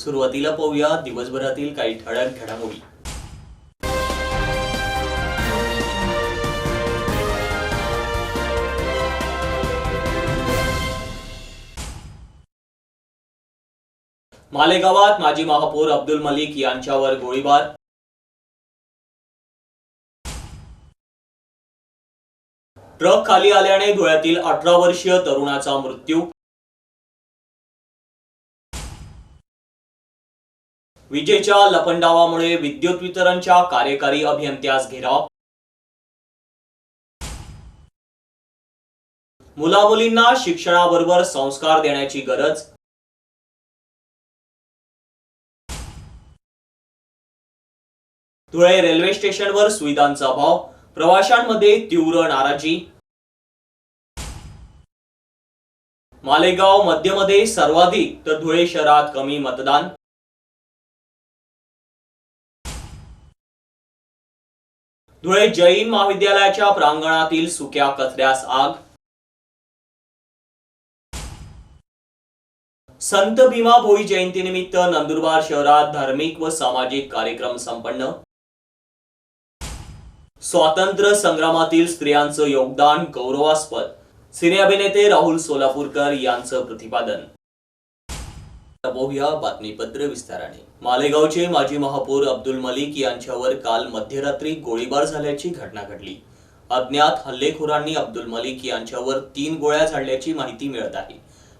सुरुवातीला पाहूया दिवसभरातील काही ठळक घडामोडी. मालेगावात माजी महापौर अब्दुल मलिक यांच्यावर गोळीबार. ट्रक खाली आल्याने धुळ्यातील अठरा वर्षीय तरुणाचा मृत्यू. विजेच्या लपंडावामुळे विद्युत वितरणच्या कार्यकारी अभियंत्यास घेराव. मुलामुलींना शिक्षणाबरोबर संस्कार देण्याची गरज. धुळे रेल्वे स्टेशनवर सुविधांचा अभाव प्रवाशांमध्ये तीव्र नाराजी. मालेगाव मध्यमध्ये सर्वाधिक तर धुळे शहरात कमी मतदान. धुळे जैन महाविद्यालयाच्या प्रांगणातील सुक्या कचऱ्यास आग. संत भीमा भोई जयंतीनिमित्त नंदुरबार शहरात धार्मिक व सामाजिक कार्यक्रम संपन्न. स्वातंत्र्य संग्रामातील स्त्रियांचं योगदान गौरवास्पद. सिने अभिनेते राहुल सोलापूरकर यांचं प्रतिपादन. बातमीपत्र विस्ताराने. मालेगावचे माजी महापौर अब्दुल मलिक यांच्यावर काल मध्यरात्री गोळीबार झाल्याची घटना घडली. अज्ञात हल्लेखोरांनी अब्दुल मलिक यांच्यावर तीन गोळ्या झाडल्याची माहिती मिळत आहे.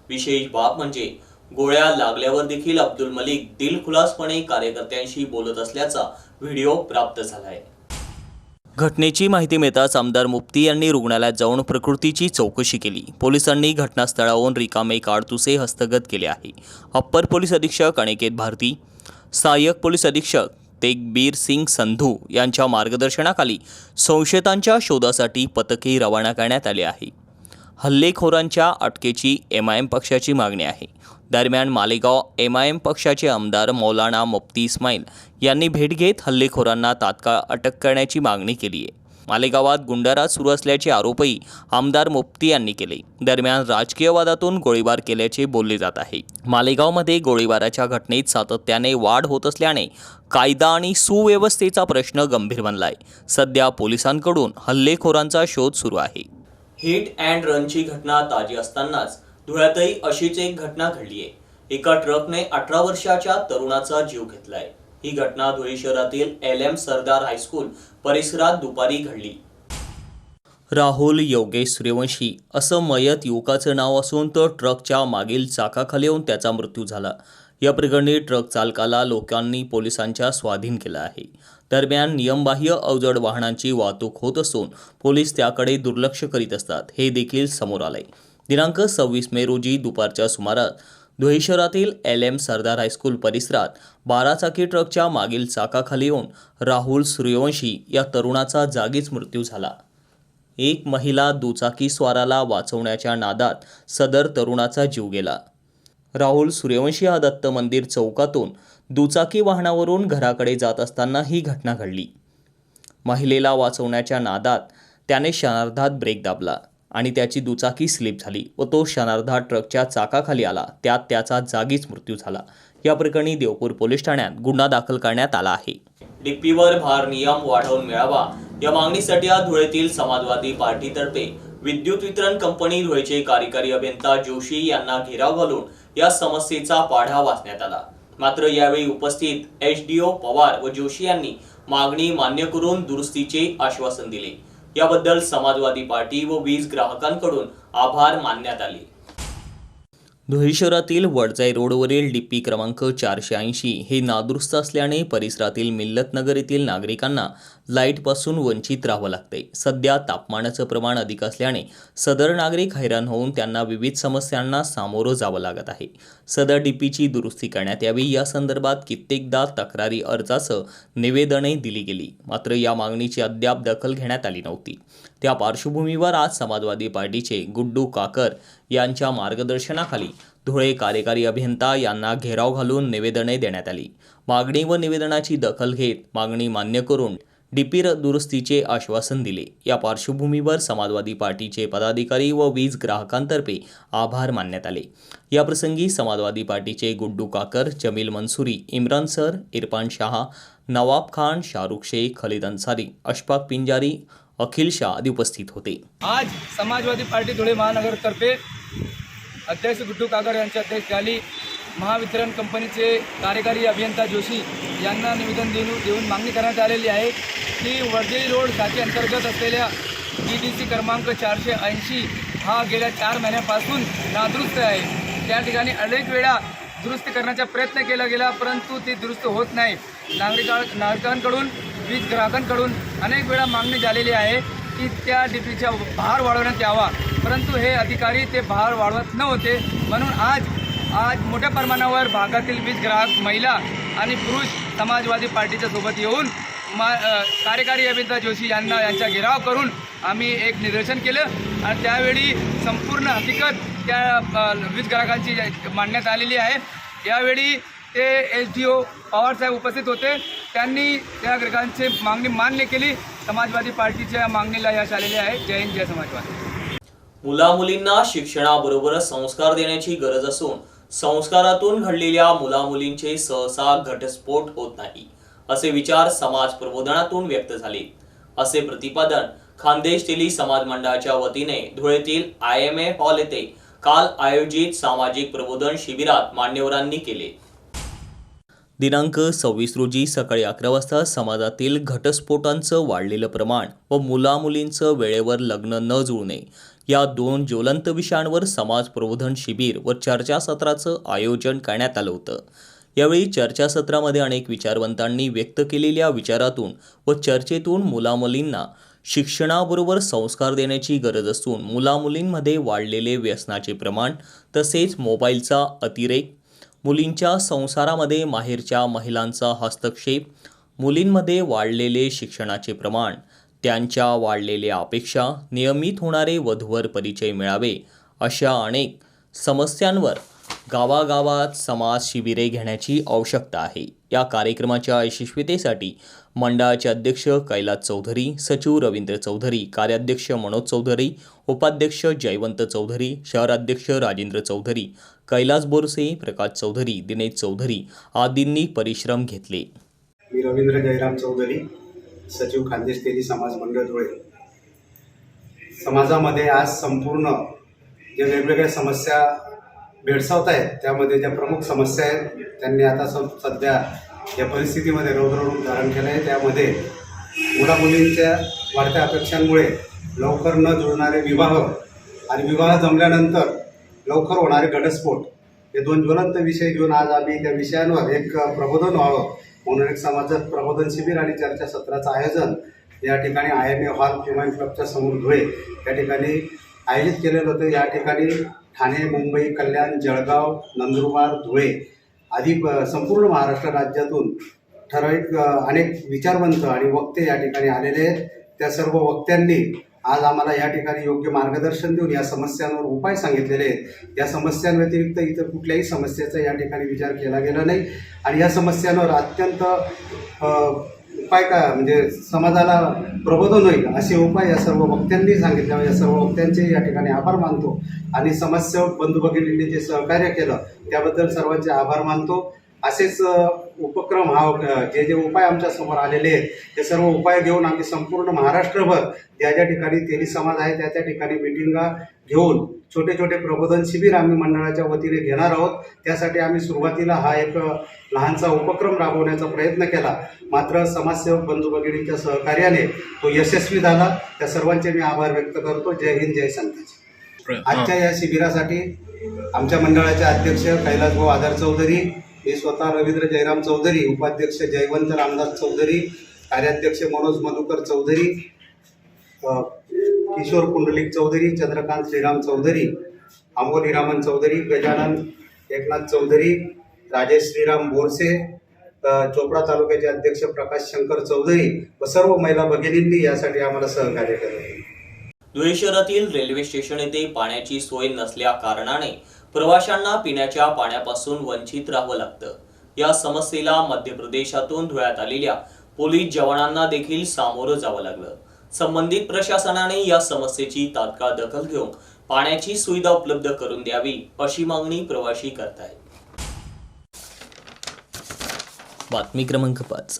विशेष बाब म्हणजे गोळ्या लागल्यावर देखील अब्दुल मलिक दिलखुलासपणे कार्यकर्त्यांशी बोलत असल्याचा व्हिडिओ प्राप्त झालाय. घटनेची माहिती मिळताच आमदार मुफ्ती यांनी रुग्णालयात जाऊन प्रकृतीची चौकशी केली. पोलिसांनी घटनास्थळावरून रिकामे काडतुसे हस्तगत केले आहे. अप्पर पोलीस अधीक्षक अनिकेत भारती सहाय्यक पोलीस अधीक्षक तेगबीर सिंग संधू यांच्या मार्गदर्शनाखाली संशयितांच्या शोधासाठी पथके रवाना करण्यात आले आहे. हल्लेखोरांच्या अटकेची एम आय एम पक्षाची मागणी आहे. दरम्यान मालेगाव एम आय एम पक्षाचे आमदार मौलाना मुफ्ती इस्माईल यांनी भेट घेत हल्लेखोरांना तात्काळ अटक करण्याची मागणी केली आहे. मालेगावात गुंडाराज सुरू असल्याचे आरोपही आमदार मुफ्ती यांनी केले. दरम्यान राजकीय वादातून गोळीबार केल्याचे बोलले जात आहे. मालेगावमध्ये गोळीबाराच्या घटनेत सातत्याने वाढ होत असल्याने कायदा आणि सुव्यवस्थेचा प्रश्न गंभीर बनलाय. सध्या पोलिसांकडून हल्लेखोरांचा शोध सुरू आहे. हिट अँड रनची घटना ताजी असतानाच धुळ्यातही अशीच एक घटना घडली आहे. एका ट्रकने अठरा वर्षाच्या तरुणाचा जीव घेतलाय. ही घटना धुळे शहरातील एल एम सरदार हायस्कूल परिसरात दुपारी घडली. राहुल योगेश सूर्यवंशी असं मयत युवकाचं नाव असून तो ट्रकच्या मागील चाकाखाली येऊन त्याचा मृत्यू झाला. या प्रकरणी ट्रक चालकाला लोकांनी पोलिसांच्या स्वाधीन केलं आहे. दरम्यान नियमबाह्य अवजड वाहनांची वाहतूक होत असून पोलीस त्याकडे दुर्लक्ष करीत असतात हे देखील समोर आलंय. दिनांक सव्वीस मे रोजी दुपारच्या सुमारास धुळे शहरातील एल एम सरदार हायस्कूल परिसरात बाराचाकी ट्रकच्या मागील चाकाखाली येऊन राहुल सूर्यवंशी या तरुणाचा जागीच मृत्यू झाला. एक महिला दुचाकी स्वाराला वाचवण्याच्या नादात सदर तरुणाचा जीव गेला. राहुल सूर्यवंशी हा दत्त मंदिर चौकातून दुचाकी वाहनावरून घराकडे जात असताना ही घटना घडली. महिलेला वाचवण्याच्या नादात त्याने क्षणार्धात ब्रेक दाबला. आणि त्याची दुचाकी स्लिप झाली व तो क्षणार्धात ट्रकच्या चाकाखाली आला. त्यात त्याचा जागीच मृत्यू झाला. या प्रकरणी देवपूर पोलीस ठाण्यात गुन्हा दाखल करण्यात आला आहे. डिप्पीवर भार नियम वाढवून मिळावा. या मागणीसाठी आज धुळेतील समाजवादी पार्टीतर्फे विद्युत वितरण कंपनी धुळेचे कार्यकारी अभियंता जोशी यांना घेराव घालून या समस्येचा पाढा वाचण्यात आला. मात्र यावेळी उपस्थित एच डी ओ पवार व जोशी यांनी मागणी मान्य करून दुरुस्तीचे आश्वासन दिले. याबद्दल समाजवादी पार्टी व वीज ग्राहकांकडून आभार मानण्यात आले. धुळे शहरातील वडजाई रोडवरील डीपी क्रमांक चारशे ऐंशी हे नादुरुस्त असल्याने परिसरातील मिल्लतनगर येथील नागरिकांना लाईटपासून वंचित राहावं लागते सध्या तापमानाचं प्रमाण अधिक असल्याने सदर नागरिक हैराण होऊन त्यांना विविध समस्यांना सामोरं जावं लागत आहे. सदर डीपीची दुरुस्ती करण्यात यावी या संदर्भात कित्येकदा तक्रारी अर्जासह निवेदने दिली गेली. मात्र या मागणीची अद्याप दखल घेण्यात आली नव्हती. त्या पार्श्वभूमीवर आज समाजवादी पार्टीचे गुड्डू काकर यांच्या मार्गदर्शनाखाली धुळे कार्यकारी अभियंता यांना घेराव घालून निवेदने देण्यात आली. मागणी व निवेदनाची दखल घेत मागणी मान्य करून डीपीर दुरुस्तीचे आश्वासन दिले. या पार्श्वभूमीवर समाजवादी पार्टीचे पदाधिकारी व वीज ग्राहकांतर्फे आभार मानण्यात आले. याप्रसंगी समाजवादी पार्टीचे गुड्डू काकर जमील मनसुरी इम्रान सर इरफान शहा नवाब खान शाहरुख शेख खलीद अन्सारी अशफाक पिंजारी अखिल शाह आदी उपस्थित होते. आज समाजवादी पार्टी धुळे महानगरतर्फे अध्यक्ष गुड्डू कागर यांच्या अध्यक्षतेखाली महावितरण कंपनीचे कार्यकारी अभियंता जोशी यांना निवेदन देऊन देऊन मागणी करण्यात आलेली आहे की वर्धेरी रोड शाखे अंतर्गत असलेल्या डी डी सी क्रमांक चारशे ऐंशी हा गेल्या चार महिन्यापासून नादुरुस्त आहे. त्या ठिकाणी अनेक वेळा दुरुस्त करण्याचा प्रयत्न केला गेला परंतु ती दुरुस्त होत नाही. नागरिका नागरिकांकडून वीज ग्राहकांकडून अनेक वेळा मागणी झालेली आहे की त्या डीपीचा भार वाढवण्यात यावा. परंतु हे अधिकारी ते भार वाढवत नव्हते म्हणून आज आज मोठ्या प्रमाणावर भागातील वीज ग्राहक महिला आणि पुरुष समाजवादी पार्टीच्या सोबत येऊन मा कार्यकारी अभिता जोशी यांना यांचा घेराव करून आम्ही एक निदर्शन केलं. आणि त्यावेळी संपूर्ण हकीकत त्या वीज ग्राहकांची मांडण्यात आलेली आहे. यावेळी ते एस डी ओ पवारसाहेब उपस्थित होते. त्यांनी त्या ग्राहकांची मागणी मान्य केली. समाजवादी पार्टीच्या मागणीला यश आलेले आहे. जय हिंद जय समाजवादी. मुलामुलींना शिक्षणाबरोबरच संस्कार देण्याची गरज असून संस्कारातून घडलेल्या मुलामुलींचे सहसा घटस्फोट होत नाही असे विचार समाज प्रबोधनातून व्यक्त झाले. असे प्रतिपादन खानदेश तेली समाज मंडळाच्या वतीने धुळेतील आय एम ए हॉल येथे काल आयोजित सामाजिक प्रबोधन शिबिरात मान्यवरांनी केले. दिनांक सव्वीस रोजी सकाळी अकरा वाजता समाजातील घटस्फोटांचं वाढलेलं प्रमाण व मुलामुलींचं वेळेवर लग्न न जुळणे या दोन ज्वलंत विषयांवर समाज प्रबोधन शिबिर व चर्चासत्राचं आयोजन करण्यात आलं होतं. यावेळी चर्चासत्रामध्ये अनेक विचारवंतांनी व्यक्त केलेल्या विचारातून व चर्चेतून मुलामुलींना शिक्षणाबरोबर संस्कार देण्याची गरज असून मुलामुलींमध्ये वाढलेले व्यसनाचे प्रमाण तसेच मोबाईलचा अतिरेक मुलींच्या संसारामध्ये माहेरच्या महिलांचा हस्तक्षेप मुलींमध्ये वाढलेले शिक्षणाचे प्रमाण त्यांच्या वाढलेल्या अपेक्षा नियमित होणारे वधूवर परिचय मिळावे अशा अनेक समस्यांवर गावागावात समाज शिबिरे घेण्याची आवश्यकता आहे. या कार्यक्रमाच्या यशस्वीतेसाठी मंडळाचे अध्यक्ष कैलास चौधरी सचिव रवींद्र चौधरी कार्याध्यक्ष मनोज चौधरी उपाध्यक्ष जयवंत चौधरी शहराध्यक्ष राजेंद्र चौधरी कैलास बोरसे प्रकाश चौधरी दिनेश चौधरी आदींनी परिश्रम घेतले. मी रवींद्र जयराम चौधरी सचिव खानदेश तेली समाज मंडळ धुळे. समाजामध्ये आज संपूर्ण जे वेगवेगळ्या समस्या भेडसावत आहेत त्यामध्ये ज्या प्रमुख समस्या आहेत त्यांनी आता स सध्या या परिस्थितीमध्ये रौद्ररूप धारण केलं आहे त्यामध्ये मुलामुलींच्या वाढत्या अपेक्षांमुळे लवकर न जुळणारे विवाह आणि विवाह जमल्यानंतर लवकर होणारे घटस्फोट हे दोन ज्वलंत विषय घेऊन आज आम्ही त्या विषयांवर एक प्रबोधन व्हावं म्हणून एक समाजात प्रबोधन शिबिर आणि चर्चासत्राचं आयोजन या ठिकाणी I M A hall human क्लबच्या समोर धुळे या ठिकाणी आयोजित केलेलं होतं. या ठिकाणी ठाणे मुंबई कल्याण जळगाव नंदुरबार धुळे आदी प- संपूर्ण महाराष्ट्र राज्यातून ठराविक अनेक विचारवंत आणि वक्ते या ठिकाणी आलेले आहेत. त्या सर्व वक्त्यांनी आज आम्हाला या ठिकाणी योग्य मार्गदर्शन देऊन या समस्यांवर उपाय सांगितलेले आहेत. या समस्यांव्यतिरिक्त इतर कुठल्याही समस्येचा या ठिकाणी विचार केला गेला नाही. आणि या समस्यांवर अत्यंत उपाय का? म्हणजे समाजाला प्रबोधन होईल असे उपाय या सर्व वक्त्यांनी सांगितले. या सर्व वक्त्यांचे या ठिकाणी आभार मानतो. आणि समस्या बंधू भगिनींनी जे सहकार्य केलं त्याबद्दल सर्वांचे आभार मानतो. असेच उपक्रम हा जे जे उपाय आमच्यासमोर आलेले आहेत ते सर्व उपाय घेऊन आम्ही संपूर्ण महाराष्ट्रभर ज्या ज्या ठिकाणी तेली समाज आहे त्या त्या ठिकाणी मिटिंगा घेऊन छोटे छोटे प्रबोधन शिबिर आम्ही मंडळाच्या वतीने घेणार आहोत. त्यासाठी आम्ही सुरुवातीला हा एक लहानसा उपक्रम राबवण्याचा प्रयत्न केला. मात्र समाजसेवक बंधू भगिनींच्या सहकार्याने तो यशस्वी झाला. त्या सर्वांचे मी आभार व्यक्त करतो. जय हिंद जय संताजी आजच्या या शिबिरासाठी आमच्या मंडळाचे अध्यक्ष कैलासभाऊ आधार चौधरी मी स्वतः रवींद्र जयराम चौधरी उपाध्यक्ष जयवंत रामदास चौधरी कार्याध्यक्ष मनोज मधुकर चौधरी किशोर पुंडलिक चौधरी चंद्रकांत श्रीराम चौधरी आंबोली रामन चौधरी गजानन एकनाथ चौधरी राजेश श्रीराम बोरसे चोपडा तालुक्याचे अध्यक्ष प्रकाश शंकर चौधरी व सर्व महिला भगिनींनी यासाठी आम्हाला सहकार्य केले. धुळे शहरातील रेल्वे स्टेशन येथे पाण्याची सोय नसल्या कारणाने प्रवाशांना पिण्याच्या पाण्यापासून वंचित राहावं लागतं. या समस्येला मध्य प्रदेशातून धुळ्यात आलेल्या पोलीस जवानांना देखील सामोरं जावं लागलं. संबंधित प्रशासनाने या समस्येची तात्काळ दखल घेऊन पाण्याची सुविधा उपलब्ध करून द्यावी अशी मागणी प्रवासी करतायत. बातमी क्रमांक पाच.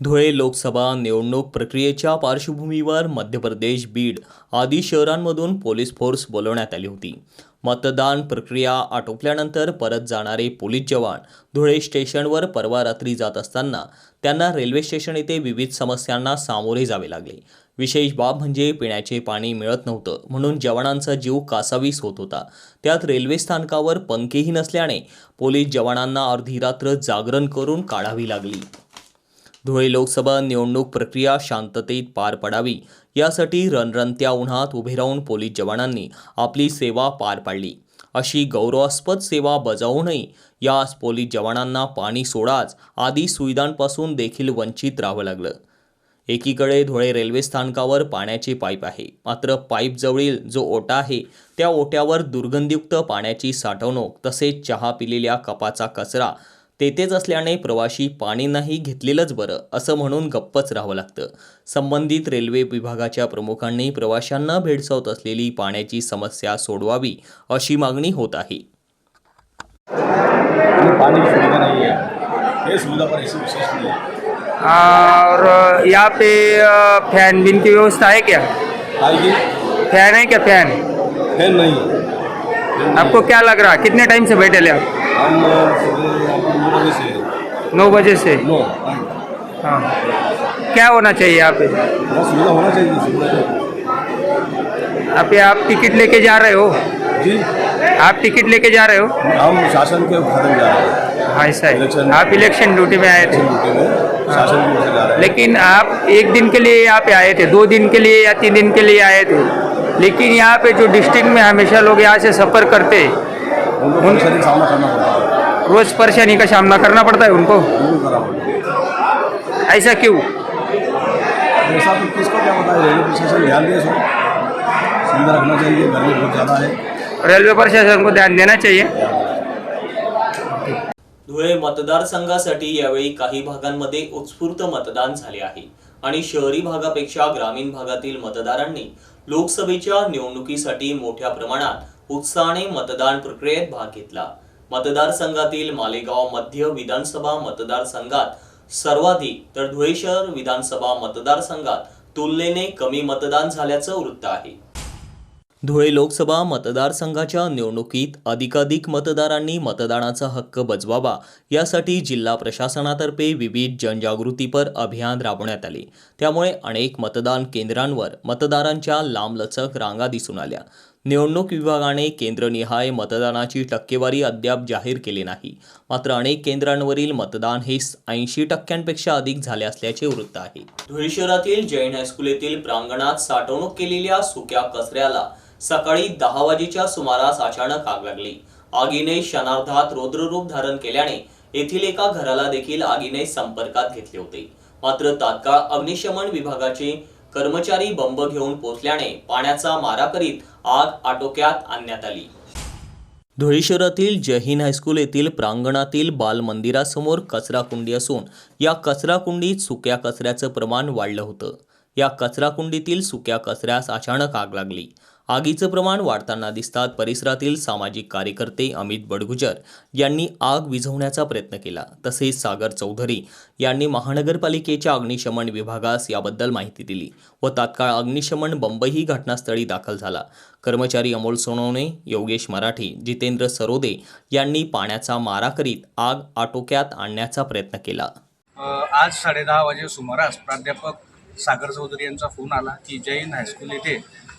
धुळे लोकसभा निवडणूक प्रक्रियेच्या पार्श्वभूमीवर मध्य प्रदेश बीड आदी शहरांमधून पोलीस फोर्स बोलवण्यात आली होती. मतदान प्रक्रिया आटोपल्यानंतर परत जाणारे पोलीस जवान धुळे स्टेशनवर परवा रात्री जात असताना त्यांना रेल्वे स्टेशन येथे विविध समस्यांना सामोरे जावे लागले. विशेष बाब म्हणजे पिण्याचे पाणी मिळत नव्हतं म्हणून जवानांचा जीव कासावीस होत होता. त्यात रेल्वे स्थानकावर पंखेही नसल्याने पोलीस जवानांना अर्धी रात्र जागरण करून काढावी लागली. धुळे लोकसभा निवडणूक प्रक्रिया शांततेत पार पडावी यासाठी रणरणत्या उन्हात उभे राहून पोलीस जवानांनी आपली सेवा पार पाडली. अशी गौरवास्पद सेवा बजावूनही या पोलीस जवानांना पाणी सोडाच आदी सुविधांपासून देखील वंचित राहावं लागलं. एकीकडे धुळे रेल्वे स्थानकावर पाण्याचे पाईप आहे. मात्र पाईपजवळील जो ओटा आहे त्या ओट्यावर दुर्गंधीयुक्त पाण्याची साठवणूक तसेच चहा पिलेल्या कपाचा कचरा तेथेच असल्याने प्रवाशी पाणी नाही घेतलेलंच बरं असं म्हणून गप्पच राहावं लागतं. संबंधित रेल्वे विभागाच्या प्रमुखांनी प्रवाशांना भेडसावत असलेली पाण्याची समस्या सोडवावी अशी मागणी होत आहे. हमें पानी की सुविधा नहीं है ये सुविधा पर ऐसी विशेष नहीं है और यहाँ पे फैन बिन की व्यवस्था है क्या? आएगी फैन है क्या फैन? फैन नहीं. आपको क्या लग रहा? है कितने टाइम से बैठे ले आप? हम से नौ बजे से? नौ हाँ। क्या होना चाहिए यहाँ पे सुविधा होना चाहिए यहाँ आप टिकट लेके जा रहे हो? जी। आप टिकट लेके जा रहे हो? हम शासन के उद्घाटन जा रहे हैं। हाँ ऐसा है आप इलेक्शन ड्यूटी में आए थे? शासन की जा रहे हैं। लेकिन आप एक दिन के लिए यहाँ पे आए थे दो दिन के लिए या तीन दिन के लिए आए थे? लेकिन यहाँ पे जो डिस्ट्रिक्ट में हमेशा लोग यहाँ से सफ़र करते उनको सामना करना पड़ता है रोज़ परेशानी का सामना करना पड़ता है उनको? ऐसा क्यों? ऐसा तो किसको क्या पता है रेलवे प्रशासन ध्यान दे इसको सुविधा रखना चाहिए गर्मी बहुत ज़्यादा है रेलवे प्रशासन को ध्यान देना चाहिए। धुळे मतदारसंघासाठी यावेळी काही भागांमध्ये उत्स्फूर्त मतदान झाले आहे आणि शहरी भागापेक्षा ग्रामीण भागातील मतदारांनी लोकसभेच्या निवडणुकीसाठी मोठ्या प्रमाणात उत्साहाने मतदान प्रक्रियेत भाग घेतला. मतदारसंघातील मालेगाव मध्य विधानसभा मतदारसंघात सर्वाधिक तर धुळे शहर विधानसभा मतदारसंघात तुलनेने कमी मतदान झाल्याचं वृत्त आहे. धुळे लोकसभा मतदारसंघाच्या निवडणुकीत अधिकाधिक मतदारांनी मतदानाचा हक्क बजवावा यासाठी जिल्हा प्रशासनातर्फे विविध जनजागृतीपर अभियान राबवण्यात आले. त्यामुळे अनेक मतदान केंद्रांवर मतदारांच्या लांबलचक रांगा दिसून आल्या. निवडणूक विभागाने केंद्रनिहाय मतदानाची टक्केवारी अद्याप जाहीर केली नाही. मात्र अनेक केंद्रांवरील मतदान हे ऐंशी टक्क्यांपेक्षा अधिक झाले असल्याचे वृत्त आहे. धुळे शहरातील जैन हायस्कूल येथील प्रांगणात साठवणूक केलेल्या सुक्या कचऱ्याला सकाळी दहा वाजेच्या सुमारास अचानक आग लागली. आगीने क्षणार्धात रौद्ररूप धारण केल्याने येथील एका घराला देखील आगीने संपर्कात घेतले होते. मात्र तात्काळ अग्निशमन विभागाचे कर्मचारी बंब घेऊन पोचल्याने पाण्याचा मारा करीत आग आटोक्यात आणण्यात आली. धुळे शहरातील जहीन हायस्कूल येथील प्रांगणातील बालमंदिरासमोर कचरा कुंडी असून या कचरा कुंडीत सुक्या कचऱ्याचं प्रमाण वाढलं होतं. या कचरा कुंडीतील सुक्या कचऱ्यास अचानक आग लागली. आगीचं प्रमाण वाढताना दिसतात परिसरातील सामाजिक कार्यकर्ते अमित बडगुजर यांनी आग विझवण्याचा प्रयत्न केला. तसेच सागर चौधरी यांनी महानगरपालिकेच्या अग्निशमन विभागास याबद्दल माहिती दिली व तात्काळ अग्निशमन बंबही घटनास्थळी दाखल झाला. कर्मचारी अमोल सोनवणे योगेश मराठी जितेंद्र सरोदे यांनी पाण्याचा मारा करीत आग आटोक्यात आणण्याचा प्रयत्न केला. आज साडेदहा वाजे सुमारास प्राध्यापक सागर चौधरी यांचा फोन आला की जैन हायस्कूल येथे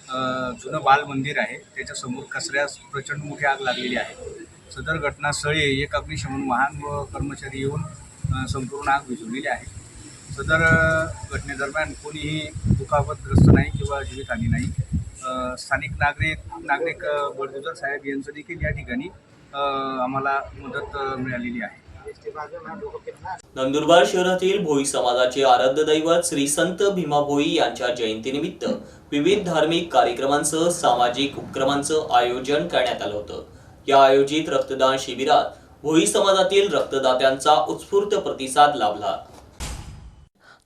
जुनं बाल मंदिर आहे. त्याच्यासमोर कचऱ्यास प्रचंड मोठी आग लागलेली आहे. सदर घटनास्थळी एक अग्निशमन वाहन व कर्मचारी येऊन संपूर्ण आग विझवलेली आहे. सदर घटनेदरम्यान कोणीही दुखापतग्रस्त नाही किंवा जीवितहानी नाही. स्थानिक नागरिक नागरिक अ, बडगुजर साहेब यांचं देखील या ठिकाणी आम्हाला मदत मिळालेली आहे. नंदुरबार शहरातील भोई समाजाचे आराध्य दैवत श्री संत भीमा भोई यांच्या जयंतीनिमित्त विविध धार्मिक कार्यक्रमांसह सामाजिक उपक्रमांचं आयोजन करण्यात आलं होतं. या आयोजित रक्तदान शिबिरात भोई समाजातील रक्तदात्यांचा उत्स्फूर्त प्रतिसाद लाभला.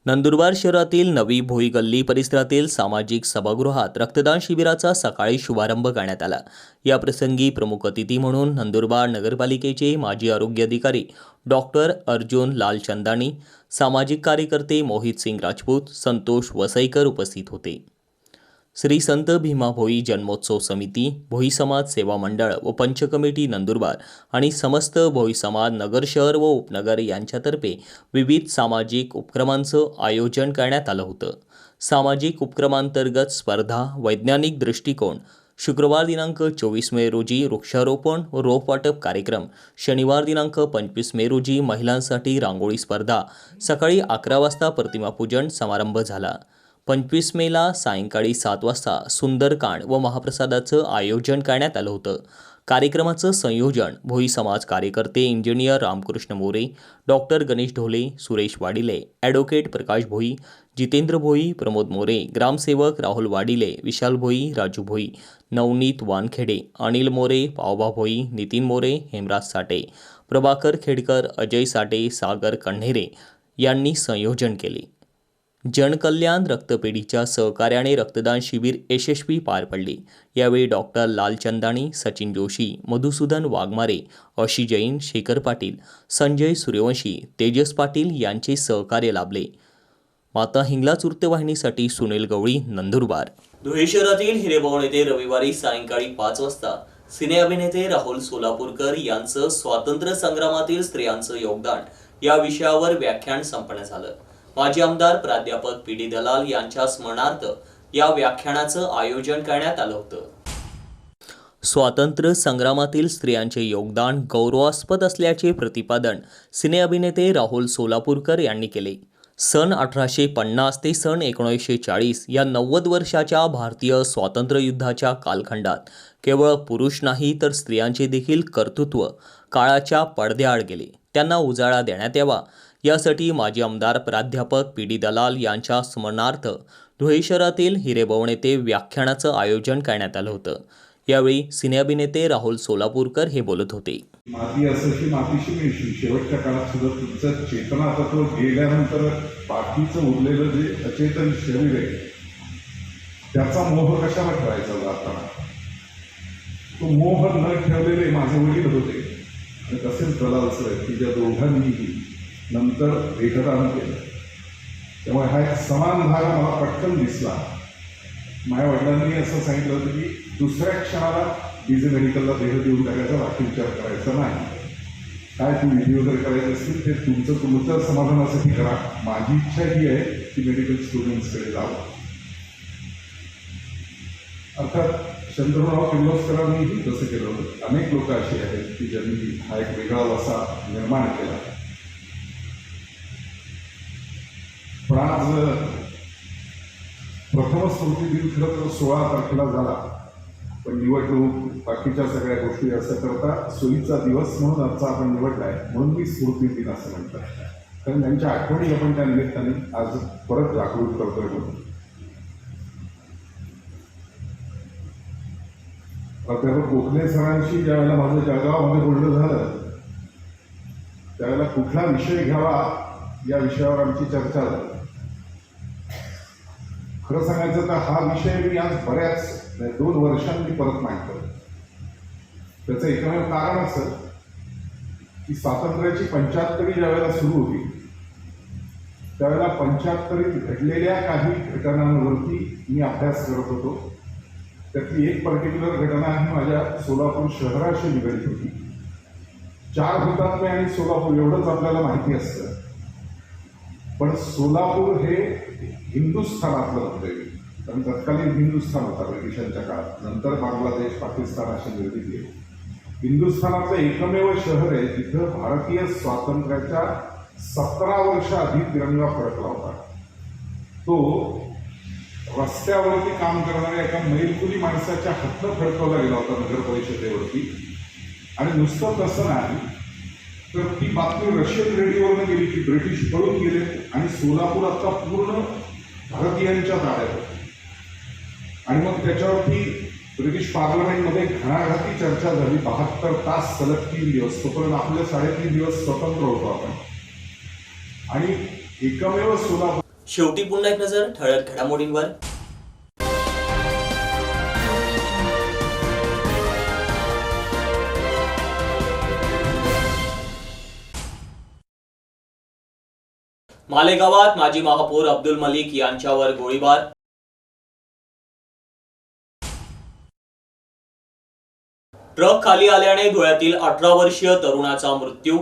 नंदुरबार शहरातील नवी भोई गल्ली परिसरातील सामाजिक सभागृहात रक्तदान शिबिराचा सकाळी शुभारंभ करण्यात आला. या प्रसंगी प्रमुख अतिथी म्हणून नंदुरबार नगरपालिकेचे माजी आरोग्य अधिकारी डॉक्टर अर्जुन लालचंदानी सामाजिक कार्यकर्ते मोहित सिंग राजपूत संतोष वसईकर उपस्थित होते. श्री संत भीमा भोई जन्मोत्सव समिती भोई समाज सेवा मंडळ व पंच कमिटी नंदुरबार आणि समस्त भोई समाज नगर शहर व उपनगर यांच्यातर्फे विविध सामाजिक उपक्रमांचं आयोजन करण्यात आलं होतं. सामाजिक उपक्रमांतर्गत स्पर्धा वैज्ञानिक दृष्टिकोन शुक्रवार दिनांक चोवीस मे रोजी वृक्षारोपण व रोप वाटप कार्यक्रम शनिवार दिनांक पंचवीस मे रोजी महिलांसाठी रांगोळी स्पर्धा सकाळी अकरा वाजता प्रतिमापूजन समारंभ झाला. पंचवीस मेला सायंकाळी सात वाजता सुंदरकांड व महाप्रसादाचं आयोजन करण्यात आलं होतं. कार्यक्रमाचं संयोजन भोई समाज कार्यकर्ते engineer Ramakrishna More doctor Ganesh Dhole Suresh Wadile advocate Prakash Bhoi Jitendra Bhoi Pramod More ग्रामसेवक राहुल वाडिले विशाल भोई राजू भोई नवनीत वानखेडे अनिल मोरे पावबा भोई नितीन मोरे हेमराज साठे प्रभाकर खेडकर अजय साठे सागर कण्हेरे यांनी संयोजन केले. जनकल्याण रक्तपेढीच्या सहकार्याने रक्तदान शिबिर यशस्वी पार पडले. यावेळी डॉक्टर लालचंदाणी सचिन जोशी मधुसूदन वाघमारे अशी जैन शेखर पाटील संजय सूर्यवंशी तेजस पाटील यांचे सहकार्य लाभले. माता हिंगलाच वृत्तवाहिनीसाठी सुनील गवळी नंदुरबार. धुळे शहरातील हिरेभाऊ येथे रविवारी सायंकाळी पाच वाजता सिने अभिनेते राहुल सोलापूरकर यांचं स्वातंत्र्य संग्रामातील स्त्रियांचं योगदान या विषयावर व्याख्यान संपन्न झालं. माजी आमदार प्राध्यापक पी डी दलाल यांच्या स्मरणार्थ या व्याख्यानाचं आयोजन करण्यात आलं होतं. स्वातंत्र्य संग्रामातील स्त्रियांचे योगदान गौरवास्पद असल्याचे प्रतिपादन सिने अभिनेते राहुल सोलापूरकर यांनी केले. सन अठराशे पन्नास ते सन एकोणीसशे चाळीस या नव्वद वर्षाच्या भारतीय स्वातंत्र्ययुद्धाच्या कालखंडात केवळ पुरुष नाही तर स्त्रियांचे देखील कर्तृत्व काळाच्या पडद्याआड गेले. त्यांना उजाळा देण्यात यावा यासाठी माजी आमदार प्राध्यापक पी डी दलाल यांच्या स्मरणार्थ धुळे शहरातील हिरेबवण येथे व्याख्यानाचं आयोजन करण्यात आलं होतं. यावेळी सिनेअभिनेते राहुल सोलापूरकर हे बोलत होते. माती असं मातीशी मिळशील शेवटच्या काळात सुद्धा तुमचं चेतना तत्व गेल्यानंतर बाकीचं उरलेलं जे अचेतन शरीर आहे त्याचा मोह कशाला ठेवायचा जाताना तो मोह न ठेवलेले माझे वडील होते. आणि तसेच दलाल सर की ज्या दोघांनीही नंतर वेगदान केलं. त्यामुळे हा एक समान भाग मला पटकन दिसला. माझ्या वडिलांनी असं सांगितलं होतं की दुसऱ्या क्षणाला बीजे मेडिकलला देह देऊन टाकायचा बाकी विचार करायचा नाही. काय तू विधी वगैरे करायचे असतील ते तुमचं तुमचं समाधानासाठी करा. माझी इच्छा ही आहे की मेडिकल स्टुडंट्सकडे जावं. अर्थात चंद्रराव किर्लोस्करांनीही तसं केलं होतं. अनेक लोक अशी आहेत की ज्यांनी हा एक वेगळा वसा निर्माण केला. पण आज प्रथम स्मृती दिन खरं तर सोळा तारखेला झाला. पण निवडणूक बाकीच्या सगळ्या गोष्टी असं करता सोयीचा दिवस म्हणून आजचा आपण आहे म्हणून मी स्मृती दिन असं म्हणतात कारण त्यांच्या आठवणी आपण त्या निमित्ताने आज परत जागृत करतोय म्हणून. प्राध्यापक गोखले सरांशी ज्यावेळेला माझं जळगावमध्ये बोलणं झालं त्यावेळेला कुठला विषय घ्यावा या विषयावर आमची चर्चा झाली. खरं सांगायचं तर हा विषय मी आज बऱ्याच म्हणजे दोन वर्षांनी परत मांडतो त्याचं एकमेव कारण असं की स्वातंत्र्याची पंच्याहत्तरी ज्यावेळेला सुरू होती त्यावेळेला पंच्याहत्तरीत घडलेल्या काही घटनांवरती मी अभ्यास करत होतो. त्यातली एक पर्टिक्युलर घटना ही माझ्या सोलापूर शहराशी निगडीत होती. चार हुतात्मे आणि सोलापूर एवढंच आपल्याला माहिती असतं. पण सोलापूर हे हिंदुस्थानातलं होते कारण तत्कालीन हिंदुस्थान होता ब्रिटिशांच्या काळात. नंतर बांगलादेश पाकिस्तान अशा निर्मिती आहे हिंदुस्थानाचं एकमेव शहर आहे जिथं भारतीय स्वातंत्र्याच्या सतरा वर्ष आधी तिरंगा फडकला होता. तो रस्त्यावरती काम करणाऱ्या एका मैलकुली माणसाच्या हातनं फडकवला गेला होता नगर परिषदेवरती. आणि नुसतं तसं नाही तर ती बातमी रशियन रेडिओवरनं गेली की ब्रिटिश पळून गेले आणि सोलापूर आता पूर्ण भारतीयांच्या ताब्यात होतं आणि मग त्याच्यावरती ब्रिटिश पार्लमेंटमध्ये घणाघाती चर्चा झाली. बहात्तर तास सलग तीन दिवस. तोपर्यंत आपले साडेतीन दिवस स्वतंत्र होतो आपण. आणि एकमेव सोलापूर शेवटी पुन्हा एक नजर ठळक घडामोडींवर. मालेगावात माजी महापौर अब्दुल मलिक यांच्यावर गोळीबार. ट्रक खाली आल्याने धुळ्यातील अठरा वर्षीय तरुणाचा मृत्यू.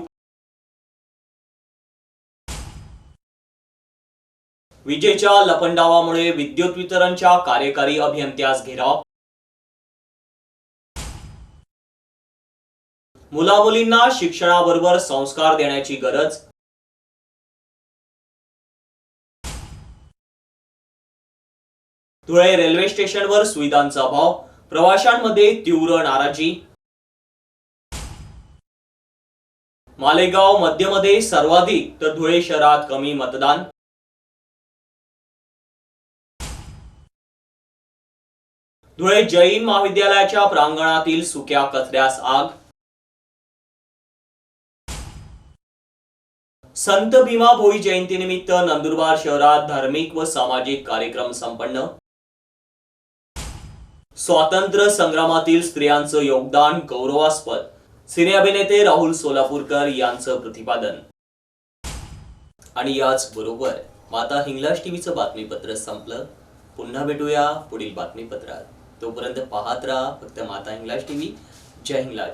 विजेच्या लपंडावामुळे विद्युत वितरणच्या कार्यकारी अभियंत्यास घेराव. मुलामुलींना शिक्षणाबरोबर संस्कार देण्याची गरज. धुळे रेल्वे स्टेशनवर सुविधांचा अभाव प्रवाशांमध्ये तीव्र नाराजी. मालेगाव मध्यमध्ये सर्वाधिक तर धुळे शहरात कमी मतदान. धुळे जैन महाविद्यालयाच्या प्रांगणातील सुक्या कचऱ्यास आग. संत भीमा भोई जयंतीनिमित्त नंदुरबार शहरात धार्मिक व सामाजिक कार्यक्रम संपन्न. स्वातंत्र्य संग्रामातील स्त्रियांचं योगदान गौरवास्पद. सिने अभिनेते राहुल सोलापूरकर यांचं प्रतिपादन. आणि याच बरोबर माता हिंगलाज टीव्हीचं बातमीपत्र संपलं. पुन्हा भेटूया पुढील बातमीपत्रात. तोपर्यंत पाहत राहा फक्त माता हिंगलाज टीव्ही. जय हिंगलाज.